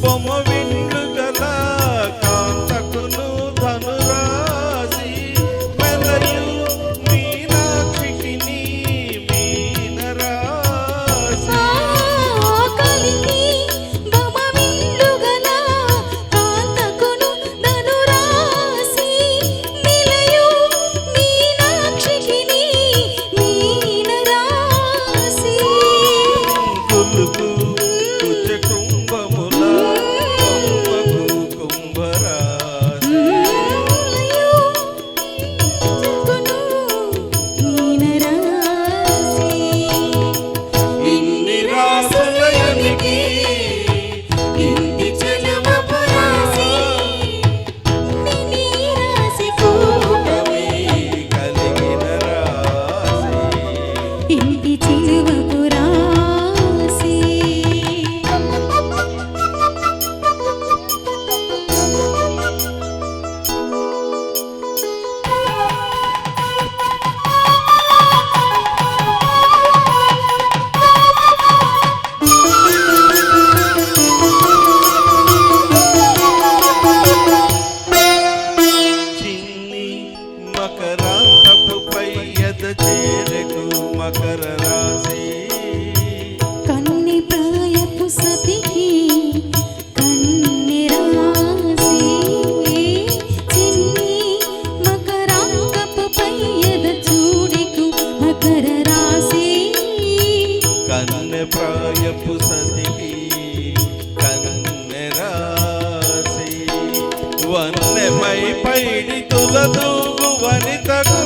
Pomovi. వన్నెమై Paidi తులదూగు వనితకు